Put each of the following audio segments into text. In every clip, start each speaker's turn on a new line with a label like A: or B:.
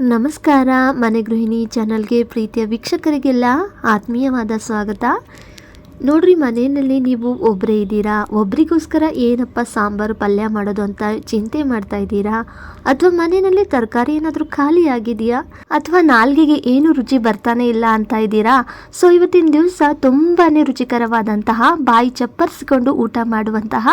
A: ನಮಸ್ಕಾರ ಮನೆ ಗೃಹಿಣಿ ಚಾನಲ್ಗೆ ಪ್ರೀತಿಯ ವೀಕ್ಷಕರಿಗೆಲ್ಲ ಆತ್ಮೀಯವಾದ ಸ್ವಾಗತ. ನೋಡ್ರಿ, ಮನೆಯಲ್ಲಿ ನೀವು ಒಬ್ಬರೇ ಇದ್ದೀರಾ? ಒಬ್ರಿಗೋಸ್ಕರ ಏನಪ್ಪ ಸಾಂಬಾರು, ಪಲ್ಯ ಮಾಡೋದು ಅಂತ ಚಿಂತೆ ಮಾಡ್ತಾ ಇದ್ದೀರಾ? ಅಥವಾ ಮನೆಯಲ್ಲಿ ತರಕಾರಿ ಏನಾದರೂ ಖಾಲಿ ಆಗಿದೆಯಾ? ಅಥವಾ ನಾಲ್ಗೆಗೆ ಏನು ರುಚಿ ಬರ್ತಾನೆ ಇಲ್ಲ ಅಂತ ಇದ್ದೀರಾ? ಸೊ ಇವತ್ತಿನ ದಿವಸ ತುಂಬಾ ರುಚಿಕರವಾದಂತಹ ಬಾಯಿ ಚಪ್ಪರಿಸಿಕೊಂಡು ಊಟ ಮಾಡುವಂತಹ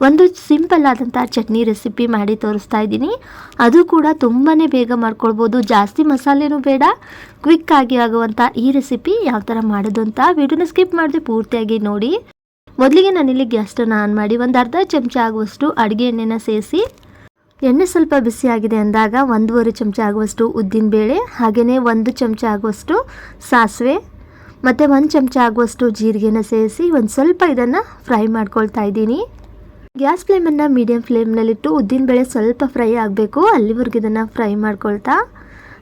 A: ಒಂದು ಸಿಂಪಲ್ ಆದಂತಹ ಚಟ್ನಿ ರೆಸಿಪಿ ಮಾಡಿ ತೋರಿಸ್ತಾ ಇದ್ದೀನಿ. ಅದು ಕೂಡ ತುಂಬಾ ಬೇಗ ಮಾಡ್ಕೊಳ್ಬೋದು. ಜಾಸ್ತಿ ಮಸಾಲೆನೂ ಬೇಡ. ಕ್ವಿಕ್ ಆಗಿ ಆಗುವಂಥ ಈ ರೆಸಿಪಿ ಯಾವ ಥರ ಮಾಡೋದು ಅಂತ ವಿಡಿಯೋನ ಸ್ಕಿಪ್ ಮಾಡದೆ ಪೂರ್ತಿಯಾಗಿ ನೋಡಿ. ಮೊದಲಿಗೆ ನಾನಿಲ್ಲಿ ಗ್ಯಾಸ್ ಆನ್ ಮಾಡಿ ಒಂದು ಅರ್ಧ ಚಮಚ ಆಗುವಷ್ಟು ಅಡುಗೆ ಎಣ್ಣೆನ ಸೇರಿಸಿ. ಎಣ್ಣೆ ಸ್ವಲ್ಪ ಬಿಸಿಯಾಗಿದೆ ಅಂದಾಗ ಒಂದೂವರೆ ಚಮಚ ಆಗುವಷ್ಟು ಉದ್ದಿನಬೇಳೆ ಹಾಗೆಯೇ ಒಂದು ಚಮಚ ಆಗುವಷ್ಟು ಸಾಸಿವೆ, ಮತ್ತು ಒಂದು ಚಮಚ ಆಗುವಷ್ಟು ಜೀರಿಗೆನ ಸೇರಿಸಿ ಒಂದು ಸ್ವಲ್ಪ ಇದನ್ನು ಫ್ರೈ ಮಾಡ್ಕೊಳ್ತಾ ಇದ್ದೀನಿ. ಗ್ಯಾಸ್ ಫ್ಲೇಮನ್ನು ಮೀಡಿಯಂ ಫ್ಲೇಮ್ನಲ್ಲಿಟ್ಟು ಉದ್ದಿನಬೇಳೆ ಸ್ವಲ್ಪ ಫ್ರೈ ಆಗಬೇಕು, ಅಲ್ಲಿವರೆಗೂ ಇದನ್ನು ಫ್ರೈ ಮಾಡ್ಕೊಳ್ತಾ.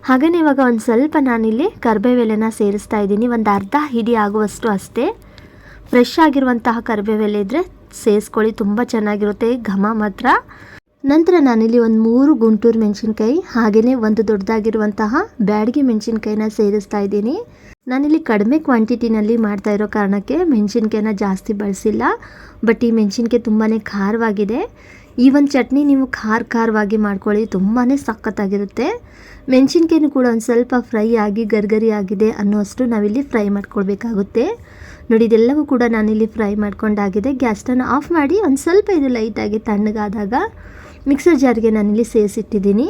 A: ಹಾಗೆಯೇ ಇವಾಗ ಒಂದು ಸ್ವಲ್ಪ ನಾನಿಲ್ಲಿ ಕರ್ಬೇವೆಲೆನ ಸೇರಿಸ್ತಾ ಇದ್ದೀನಿ, ಒಂದು ಅರ್ಧ ಹಿಡಿ ಆಗುವಷ್ಟು ಅಷ್ಟೇ. ಫ್ರೆಶ್ ಆಗಿರುವಂತಹ ಕರಿಬೇವೆಲೆ ಇದ್ದರೆ ಸೇರಿಸ್ಕೊಳ್ಳಿ ತುಂಬ ಚೆನ್ನಾಗಿರುತ್ತೆ, ಘಮ ಮಾತ್ರ. ನಂತರ ನಾನಿಲ್ಲಿ ಒಂದು ಮೂರು ಗುಂಟೂರು ಮೆಣಸಿನ್ಕಾಯಿ ಹಾಗೆಯೇ ಒಂದು ದೊಡ್ಡದಾಗಿರುವಂತಹ ಬ್ಯಾಡಗಿ ಮೆಣಸಿನ್ಕಾಯಿನ ಸೇರಿಸ್ತಾ ಇದ್ದೀನಿ. ನಾನಿಲ್ಲಿ ಕಡಿಮೆ ಕ್ವಾಂಟಿಟಿನಲ್ಲಿ ಮಾಡ್ತಾ ಇರೋ ಕಾರಣಕ್ಕೆ ಮೆಣಸಿನ್ಕಾಯಿನ ಜಾಸ್ತಿ ಬಳಸಿಲ್ಲ, ಬಟ್ ಈ ಮೆಣಸಿನ್ಕಾಯಿ ತುಂಬಾ ಖಾರವಾಗಿದೆ. ಈ ಒಂದು ಚಟ್ನಿ ನೀವು ಖಾರ ಖಾರವಾಗಿ ಮಾಡ್ಕೊಳ್ಳಿ ತುಂಬಾ ಸಖತ್ತಾಗಿರುತ್ತೆ. ಮೆಣಸಿನ್ಕಾಯಿನೂ ಕೂಡ ಒಂದು ಸ್ವಲ್ಪ ಫ್ರೈ ಆಗಿ, ಗರ್ಗರಿ ಆಗಿದೆ ಅನ್ನೋಷ್ಟು ನಾವಿಲ್ಲಿ ಫ್ರೈ ಮಾಡ್ಕೊಳ್ಬೇಕಾಗುತ್ತೆ. ನೋಡಿ, ಇದೆಲ್ಲವೂ ಕೂಡ ನಾನಿಲ್ಲಿ ಫ್ರೈ ಮಾಡ್ಕೊಂಡಾಗಿದೆ. ಗ್ಯಾಸ್ಟನ್ನು ಆಫ್ ಮಾಡಿ ಒಂದು ಸ್ವಲ್ಪ ಇದು ಲೈಟಾಗಿ ತಣ್ಣಗಾದಾಗ ಮಿಕ್ಸರ್ ಜಾರ್ಗೆ ನಾನಿಲ್ಲಿ ಸೇರಿಸಿಟ್ಟಿದ್ದೀನಿ.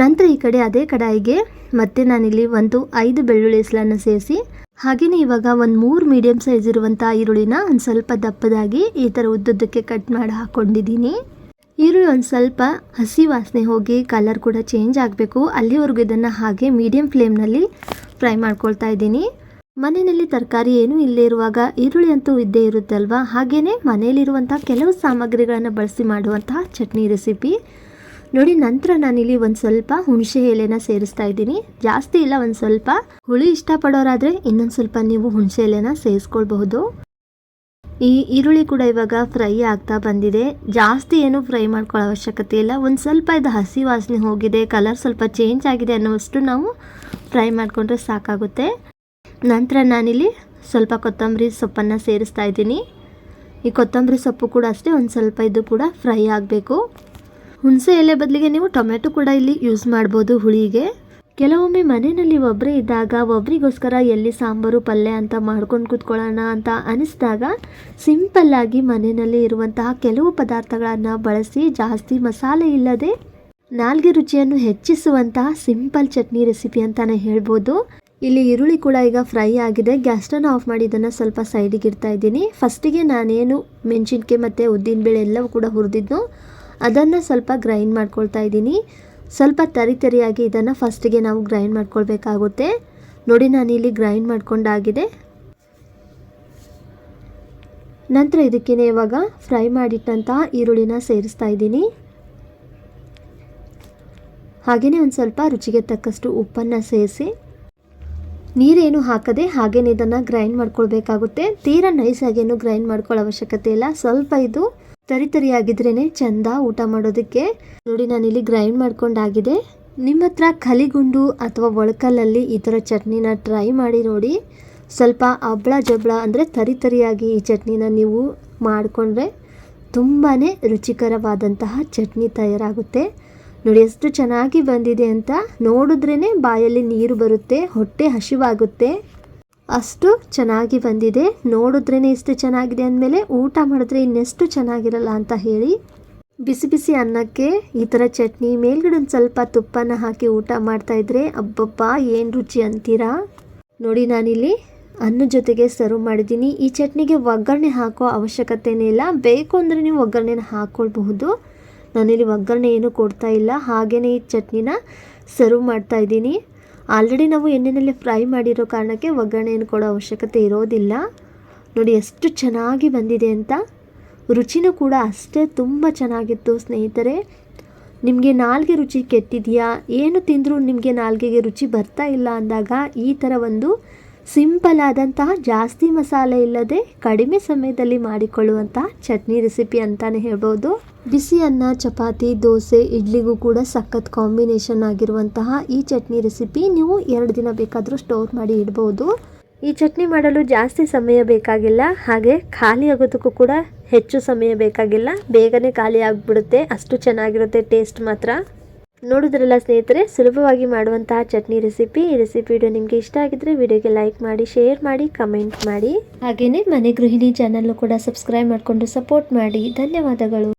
A: ನಂತರ ಈ ಕಡೆ ಅದೇ ಕಡಾಯಿಗೆ ಮತ್ತೆ ನಾನಿಲ್ಲಿ ಒಂದು ಐದು ಬೆಳ್ಳುಳ್ಳಿ ಹೆಸಲನ್ನು ಸೇರಿಸಿ ಹಾಗೆಯೇ ಇವಾಗ ಒಂದು ಮೂರು ಮೀಡಿಯಮ್ ಸೈಜ್ ಇರುವಂಥ ಈರುಳ್ಳಿನ ಒಂದು ಸ್ವಲ್ಪ ದಪ್ಪದಾಗಿ ಈ ಥರ ಉದ್ದುದ್ದಕ್ಕೆ ಕಟ್ ಮಾಡಿ ಹಾಕ್ಕೊಂಡಿದ್ದೀನಿ ಈರುಳ್ಳಿ ಒಂದು ಸ್ವಲ್ಪ ಹಸಿ ವಾಸನೆ ಹೋಗಿ ಕಲರ್ ಕೂಡ ಚೇಂಜ್ ಆಗಬೇಕು. ಅಲ್ಲಿವರೆಗೂ ಇದನ್ನು ಹಾಗೆ ಮೀಡಿಯಂ ಫ್ಲೇಮ್ನಲ್ಲಿ ಫ್ರೈ ಮಾಡ್ಕೊಳ್ತಾ ಇದ್ದೀನಿ. ಮನೆಯಲ್ಲಿ ತರಕಾರಿ ಏನೂ ಇಲ್ಲೇ ಇರುವಾಗ ಈರುಳ್ಳಿ ಅಂತೂ ಇದ್ದೇ ಇರುತ್ತಲ್ವಾ? ಹಾಗೆಯೇ ಮನೆಯಲ್ಲಿರುವಂಥ ಕೆಲವು ಸಾಮಗ್ರಿಗಳನ್ನು ಬಳಸಿ ಮಾಡುವಂತಹ ಚಟ್ನಿ ರೆಸಿಪಿ ನೋಡಿ, ನಂತರ ನಾನಿಲ್ಲಿ ಒಂದು ಸ್ವಲ್ಪ ಹುಣಸೆ ಎಲೆನ ಸೇರಿಸ್ತಾ ಇದ್ದೀನಿ. ಜಾಸ್ತಿ ಇಲ್ಲ, ಒಂದು ಸ್ವಲ್ಪ ಹುಳಿ ಇಷ್ಟಪಡೋರಾದರೆ ಇನ್ನೊಂದು ಸ್ವಲ್ಪ ನೀವು ಹುಣಸೆ ಎಲೆನ ಸೇರಿಸ್ಕೊಳ್ಬಹುದು. ಈ ಈರುಳ್ಳಿ ಕೂಡ ಇವಾಗ ಫ್ರೈ ಆಗ್ತಾ ಬಂದಿದೆ. ಜಾಸ್ತಿ ಏನು ಫ್ರೈ ಮಾಡ್ಕೊಳ್ಳೋ ಅವಶ್ಯಕತೆ ಇಲ್ಲ. ಒಂದು ಸ್ವಲ್ಪ ಇದು ಹಸಿ ವಾಸನೆ ಹೋಗಿದೆ. ಕಲರ್ ಸ್ವಲ್ಪ ಚೇಂಜ್ ಆಗಿದೆ ಅನ್ನೋಷ್ಟು ನಾವು ಫ್ರೈ ಮಾಡಿಕೊಂಡ್ರೆ ಸಾಕಾಗುತ್ತೆ. ನಂತರ ನಾನಿಲ್ಲಿ ಸ್ವಲ್ಪ ಕೊತ್ತಂಬರಿ ಸೊಪ್ಪನ್ನು ಸೇರಿಸ್ತಾ ಇದ್ದೀನಿ. ಈ ಕೊತ್ತಂಬರಿ ಸೊಪ್ಪು ಕೂಡ ಅಷ್ಟೇ, ಒಂದು ಸ್ವಲ್ಪ ಇದು ಕೂಡ ಫ್ರೈ ಆಗಬೇಕು. ಹುಣಸೆ ಎಲೆ ಬದಲಿಗೆ ನೀವು ಟೊಮೆಟೊ ಕೂಡ ಇಲ್ಲಿ ಯೂಸ್ ಮಾಡ್ಬೋದು ಹುಳಿಗೆ. ಕೆಲವೊಮ್ಮೆ ಮನೆಯಲ್ಲಿ ಒಬ್ಬರೇ ಇದ್ದಾಗ ಒಬ್ರಿಗೋಸ್ಕರ ಎಲ್ಲಿ ಸಾಂಬಾರು, ಪಲ್ಯ ಅಂತ ಮಾಡ್ಕೊಂಡು ಕೂತ್ಕೊಳ್ಳೋಣ ಅಂತ ಅನಿಸಿದಾಗ ಸಿಂಪಲ್ಲಾಗಿ ಮನೆಯಲ್ಲಿ ಇರುವಂತಹ ಕೆಲವು ಪದಾರ್ಥಗಳನ್ನು ಬಳಸಿ ಜಾಸ್ತಿ ಮಸಾಲೆ ಇಲ್ಲದೆ ನಾಲ್ಗೆ ರುಚಿಯನ್ನು ಹೆಚ್ಚಿಸುವಂತಹ ಸಿಂಪಲ್ ಚಟ್ನಿ ರೆಸಿಪಿ ಅಂತಲೇ ಹೇಳ್ಬೋದು. ಇಲ್ಲಿ ಈರುಳ್ಳಿ ಕೂಡ ಈಗ ಫ್ರೈ ಆಗಿದೆ. ಗ್ಯಾಸ್ಟನ್ನು ಆಫ್ ಮಾಡಿ ಇದನ್ನು ಸ್ವಲ್ಪ ಸೈಡಿಗೆ ಇಡ್ತಾ ಇದ್ದೀನಿ. ಫಸ್ಟಿಗೆ ನಾನೇನು ಮೆಣಸಿನ್ಕಾಯಿ ಮತ್ತು ಉದ್ದಿನಬೇಳೆ ಎಲ್ಲವೂ ಕೂಡ ಹುರಿದಿದ್ದು ಅದನ್ನು ಸ್ವಲ್ಪ ಗ್ರೈಂಡ್ ಮಾಡ್ಕೊಳ್ತಾ ಇದ್ದೀನಿ. ಸ್ವಲ್ಪ ತರಿ ತರಿಯಾಗಿ ಇದನ್ನು ಫಸ್ಟಿಗೆ ನಾವು ಗ್ರೈಂಡ್ ಮಾಡ್ಕೊಳ್ಬೇಕಾಗುತ್ತೆ. ನೋಡಿ, ನಾನು ಇಲ್ಲಿ ಗ್ರೈಂಡ್ ಮಾಡ್ಕೊಂಡಾಗಿದೆ. ನಂತರ ಇದಕ್ಕೇ ಇವಾಗ ಫ್ರೈ ಮಾಡಿಟ್ಟಂತಹ ಈರುಳ್ಳಿನ ಸೇರಿಸ್ತಾ ಇದ್ದೀನಿ. ಹಾಗೆಯೇ ಒಂದು ಸ್ವಲ್ಪ ರುಚಿಗೆ ತಕ್ಕಷ್ಟು ಉಪ್ಪನ್ನು ಸೇರಿಸಿ. ನೀರೇನು ಹಾಕದೆ ಹಾಗೇನೆ ಇದನ್ನು ಗ್ರೈಂಡ್ ಮಾಡ್ಕೊಳ್ಬೇಕಾಗುತ್ತೆ. ತೀರಾ ನೈಸಾಗೇನು ಗ್ರೈಂಡ್ ಮಾಡ್ಕೊಳ್ಳೋ ಅವಶ್ಯಕತೆ ಇಲ್ಲ. ಸ್ವಲ್ಪ ಇದು ತರಿ ತರಿಯಾಗಿದ್ರೇ ಚಂದ ಊಟ ಮಾಡೋದಕ್ಕೆ? ನೋಡಿ ನಾನು ಇಲ್ಲಿ ಗ್ರೈಂಡ್ ಮಾಡ್ಕೊಂಡಾಗಿದೆ. ನಿಮ್ಮ ಹತ್ರ ಕಲಿಗುಂಡು ಅಥವಾ ಒಳಕಲ್ಲಲ್ಲಿ ಈ ಥರ ಚಟ್ನಿನ ಟ್ರೈ ಮಾಡಿ ನೋಡಿ. ಸ್ವಲ್ಪ ಹಬ್ಳ ಜಬ್ಳ ಅಂದರೆ ತರಿ ತರಿಯಾಗಿ ಈ ಚಟ್ನಿನ ನೀವು ಮಾಡಿಕೊಂಡ್ರೆ ತುಂಬಾ ರುಚಿಕರವಾದಂತಹ ಚಟ್ನಿ ತಯಾರಾಗುತ್ತೆ. ನೋಡಿ, ಎಷ್ಟು ಚೆನ್ನಾಗಿ ಬಂದಿದೆ ಅಂತ ನೋಡಿದ್ರೇ ಬಾಯಲ್ಲಿ ನೀರು ಬರುತ್ತೆ, ಹೊಟ್ಟೆ ಹಸಿವಾಗುತ್ತೆ. ಅಷ್ಟು ಚೆನ್ನಾಗಿ ಬಂದಿದೆ. ನೋಡಿದ್ರೇ ಇಷ್ಟು ಚೆನ್ನಾಗಿದೆ ಅಂದಮೇಲೆ ಊಟ ಮಾಡಿದ್ರೆ ಇನ್ನೆಷ್ಟು ಚೆನ್ನಾಗಿರಲ್ಲ ಅಂತ ಹೇಳಿ ಬಿಸಿ ಬಿಸಿ ಅನ್ನಕ್ಕೆ ಈ ಥರ ಚಟ್ನಿ, ಮೇಲ್ಗಡೆ ಒಂದು ಸ್ವಲ್ಪ ತುಪ್ಪನ ಹಾಕಿ ಊಟ ಮಾಡ್ತಾಯಿದ್ರೆ ಅಬ್ಬಬ್ಬ, ಏನು ರುಚಿ ಅಂತೀರಾ? ನೋಡಿ ನಾನಿಲ್ಲಿ ಅನ್ನ ಜೊತೆಗೆ ಸರ್ವ್ ಮಾಡಿದ್ದೀನಿ. ಈ ಚಟ್ನಿಗೆ ಒಗ್ಗರಣೆ ಹಾಕೋ ಅವಶ್ಯಕತೆನೇ ಇಲ್ಲ. ಬೇಕು ಅಂದರೆ ನೀವು ಒಗ್ಗರಣೆನ ಹಾಕ್ಕೊಳ್ಬಹುದು ನಾನಿಲ್ಲಿ ಒಗ್ಗರಣೆ ಏನು ಕೊಡ್ತಾ ಇಲ್ಲ. ಹಾಗೆಯೇ ಈ ಚಟ್ನಿನ ಸರ್ವ್ ಮಾಡ್ತಾ ಇದ್ದೀನಿ. ಆಲ್ರೆಡಿ ನಾವು ಎಣ್ಣೆಯಲ್ಲಿ ಫ್ರೈ ಮಾಡಿರೋ ಕಾರಣಕ್ಕೆ ಒಗ್ಗರಣೆಯನ್ನು ಕೊಡೋ ಅವಶ್ಯಕತೆ ಇರೋದಿಲ್ಲ. ನೋಡಿ, ಎಷ್ಟು ಚೆನ್ನಾಗಿ ಬಂದಿದೆ ಅಂತ. ರುಚಿನೂ ಕೂಡ ಅಷ್ಟೇ ತುಂಬ ಚೆನ್ನಾಗಿತ್ತು ಸ್ನೇಹಿತರೆ. ನಿಮಗೆ ನಾಲ್ಗೆ ರುಚಿ ಕೆಟ್ಟಿದೆಯಾ? ಏನು ತಿಂದರೂ ನಿಮಗೆ ನಾಲ್ಗೆಗೆ ರುಚಿ ಬರ್ತಾ ಇಲ್ಲ ಅಂದಾಗ ಈ ಥರ ಒಂದು ಸಿಂಪಲ್ ಆದಂತಹ ಜಾಸ್ತಿ ಮಸಾಲೆ ಇಲ್ಲದೆ ಕಡಿಮೆ ಸಮಯದಲ್ಲಿ ಮಾಡಿಕೊಳ್ಳುವಂತಹ ಚಟ್ನಿ ರೆಸಿಪಿ ಅಂತಲೇ ಹೇಳ್ಬೋದು. ಬಿಸಿ ಅನ್ನ, ಚಪಾತಿ, ದೋಸೆ, ಇಡ್ಲಿಗೂ ಕೂಡ ಸಖತ್ ಕಾಂಬಿನೇಷನ್ ಆಗಿರುವಂತಹ ಈ ಚಟ್ನಿ ರೆಸಿಪಿ ನೀವು ಎರಡು ದಿನ ಬೇಕಾದರೂ ಸ್ಟೋರ್ ಮಾಡಿ ಇಡ್ಬೋದು. ಈ ಚಟ್ನಿ ಮಾಡಲು ಜಾಸ್ತಿ ಸಮಯ ಬೇಕಾಗಿಲ್ಲ, ಹಾಗೆ ಖಾಲಿ ಆಗೋದಕ್ಕೂ ಕೂಡ ಹೆಚ್ಚು ಸಮಯ ಬೇಕಾಗಿಲ್ಲ. ಬೇಗನೆ ಖಾಲಿ ಆಗಿಬಿಡುತ್ತೆ, ಅಷ್ಟು ಚೆನ್ನಾಗಿರುತ್ತೆ ಟೇಸ್ಟ್ ಮಾತ್ರ. ನೋಡಿದ್ರಲ್ಲ ಸ್ನೇಹಿತರೆ, ಸುಲಭವಾಗಿ ಮಾಡುವಂತಹ ಚಟ್ನಿ ರೆಸಿಪಿ ಈ ರೆಸಿಪಿ ವಿಡಿಯೋ ನಿಮಗೆ ಇಷ್ಟ ಆಗಿದ್ರೆ ವಿಡಿಯೋಗೆ ಲೈಕ್ ಮಾಡಿ ಶೇರ್ ಮಾಡಿ ಕಮೆಂಟ್ ಮಾಡಿ. ಹಾಗೆಯೇ ಮನೆ ಗೃಹಿಣಿ ಚಾನಲ್ನು ಕೂಡ ಸಬ್ಸ್ಕ್ರೈಬ್ ಮಾಡಿಕೊಂಡು ಸಪೋರ್ಟ್ ಮಾಡಿ. ಧನ್ಯವಾದಗಳು.